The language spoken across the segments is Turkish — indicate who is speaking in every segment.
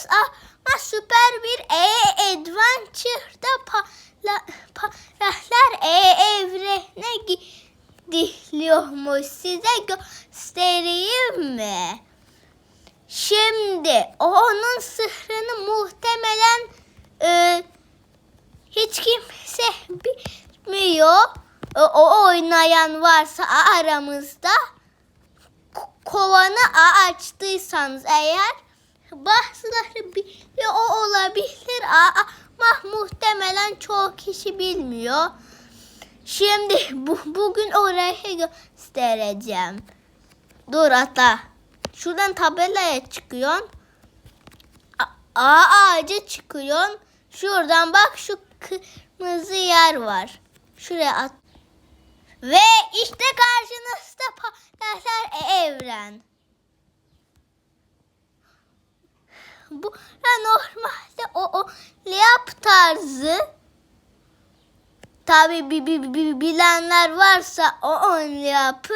Speaker 1: yapıyoruz ama süper bir e adventure'da pala, paralar e evrene gidiliyormuş. Size göstereyim mi? Şimdi onun sırrını muhtemelen e, hiç kimse bilmiyor. E, o oynayan varsa aramızda ko- kovanı açtıysanız eğer bazıları biliyor olabilir ama muhtemelen çoğu kişi bilmiyor. Şimdi bu, bugün orayı göstereceğim. Dur atla. Şuradan tabelaya çıkıyorsun. A ağaca çıkıyorsun. Şuradan bak şu kırmızı yer var. Şuraya at. Ve işte karşınızda paralel evren. Bu da normalde o, o lap tarzı. Tabi bi, bi, bi- bilenler varsa o on yapı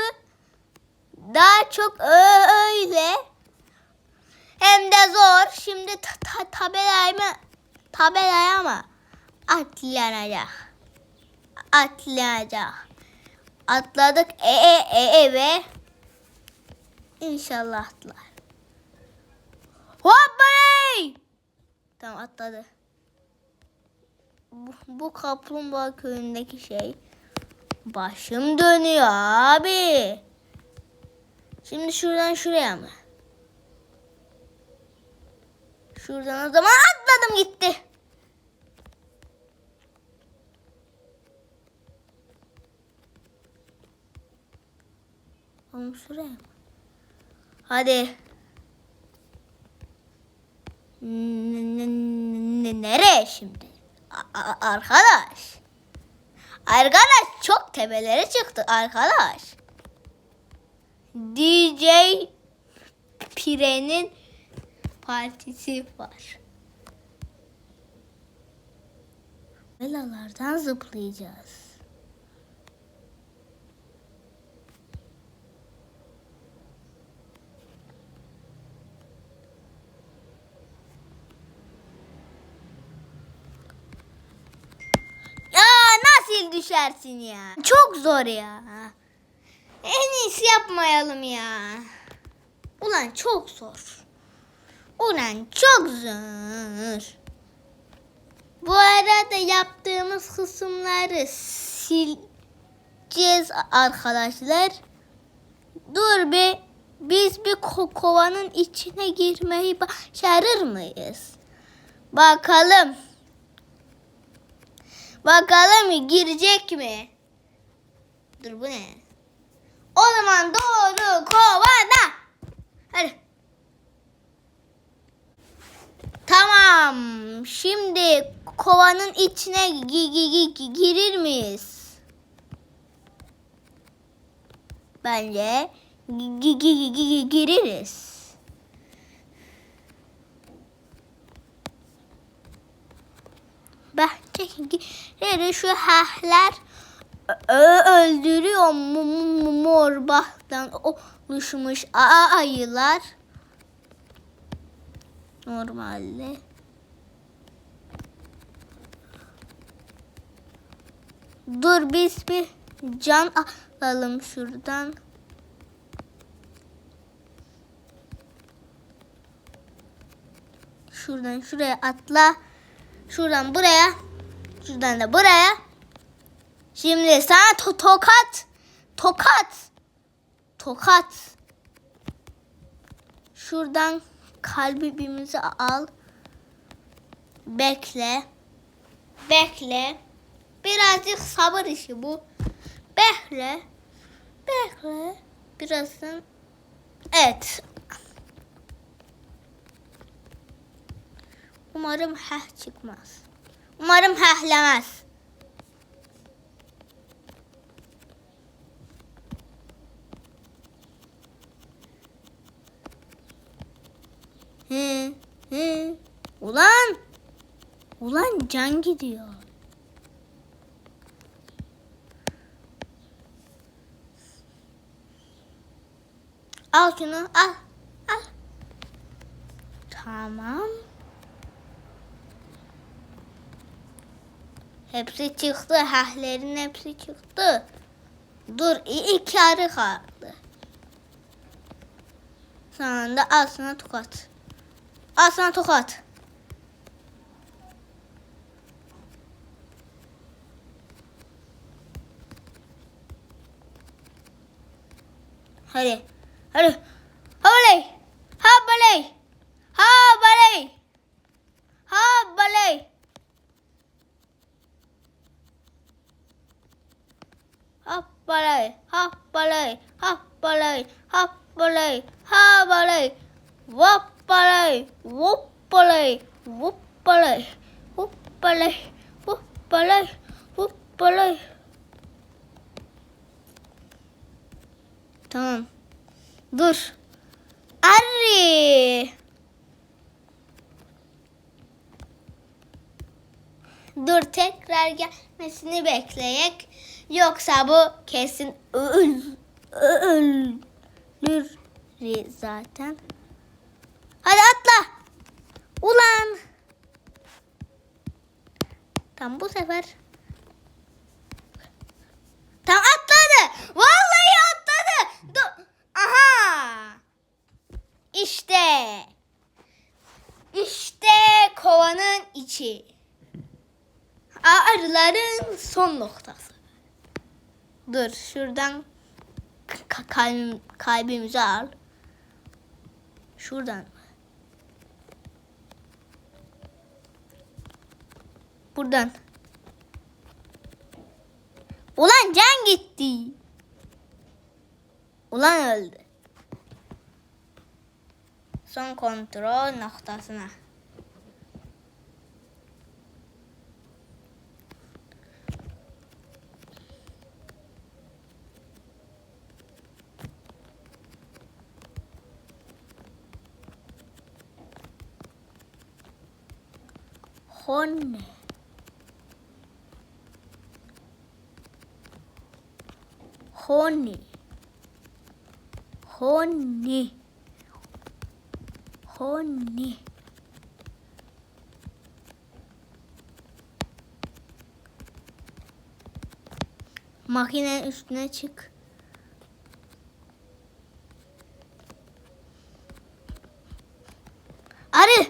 Speaker 1: daha çok öyle. Hem de zor. Şimdi ta, ta, tabelaya mı? Tabelaya mı? Atlanacak. Atlayacak. Atladık e e e eve. İnşallah atlar. Hoppay! Tamam atladı. Bu, bu kaplumbağa köyündeki şey. Başım dönüyor abi. Şimdi şuradan şuraya mı? Şuradan o zaman atladım gitti. Oğlum şuraya mı? Hadi. N- n- nereye şimdi? A- arkadaş. Arkadaş çok tepelere çıktı arkadaş. DJ Pire'nin partisi var. Velalardan zıplayacağız. Ya düşersin ya? Çok zor ya. En iyisi yapmayalım ya. Ulan çok zor. Ulan çok zor. Bu arada yaptığımız kısımları sileceğiz arkadaşlar. Dur bir biz bir ko- kovanın içine girmeyi başarır mıyız? Bakalım. Bakalım girecek mi? Dur bu ne? O zaman doğru kovana. Hadi. Tamam. Şimdi kovanın içine gi- gi- gi- girir miyiz? Bence gi- gireriz. Şu hehler öldürüyor mu- mu- mor bahtan oluşmuş ayılar. Normalde. Dur biz bir can alalım şuradan. Şuradan şuraya atla. Şuradan buraya. Şuradan da buraya. Şimdi sana to- tokat. Tokat. Tokat. Şuradan kalbimizi al. Bekle. Bekle. Birazcık sabır işi bu. Bekle. Bekle. Birazdan. Evet. Umarım heh çıkmaz. Umarım hehlemez. Hı, hı. Ulan. Ulan can gidiyor. Al şunu al. Al. Tamam. Hepsi çıktı. Hehlerin hepsi çıktı. Dur iki arı kaldı. Sonunda al sana tokat. Al sana tokat. Hadi. Hadi. ไปเลยฮอปไปเลยฮอปไปเลยฮอปไปเลยฮอปไปเลยวับไปเลยวุบไปเลยวุบไปเลยวุบไปเลยวุบไปเลยวุบไปเลย Tamam. Dur. Arri. Dur tekrar gelmesini bekleyek. Yoksa bu kesin öl, ölür zaten. Hadi atla. Ulan. Tam bu sefer. Tam atladı. Vallahi atladı. Dur. Aha. İşte. İşte kovanın içi. Arıların son noktası. Dur şuradan ka- kalbim, kalbimizi al. Şuradan. Buradan. Ulan can gitti. Ulan öldü. Son kontrol noktasına. Honne. Honey. Honey. Honey. Makinenin üstüne çık. Arı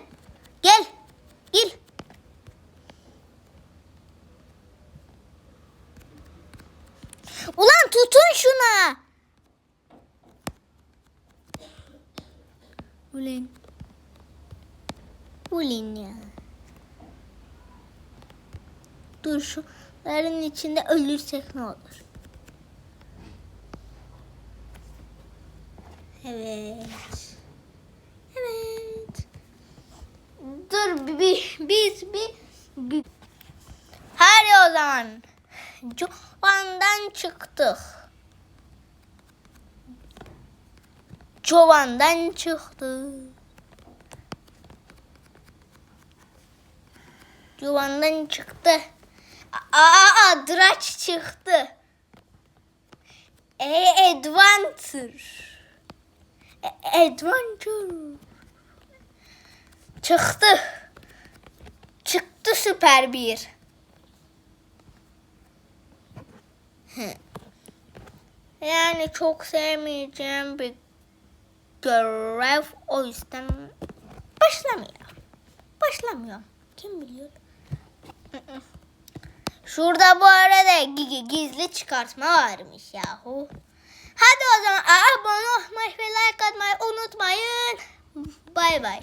Speaker 1: gel. Gel. Ulan tutun şuna. Ulan. Ulan ya. Dur şunların içinde ölürsek ne olur? Evet. Evet. Dur bir, biz bir, bir. Hadi o zaman. Çovandan çıktık. Çovandan çıktık. Çovandan çıktı. Aa, Draç çıktı. E, adventure. E, adventure. Çıktı. Çıktı süper bir. Yani çok sevmeyeceğim bir görev o yüzden başlamıyor. Başlamıyor. Kim biliyor? Şurada bu arada gi- gi- gizli çıkartma varmış yahu. Hadi o zaman abone olmayı ve like atmayı unutmayın. Bay bay.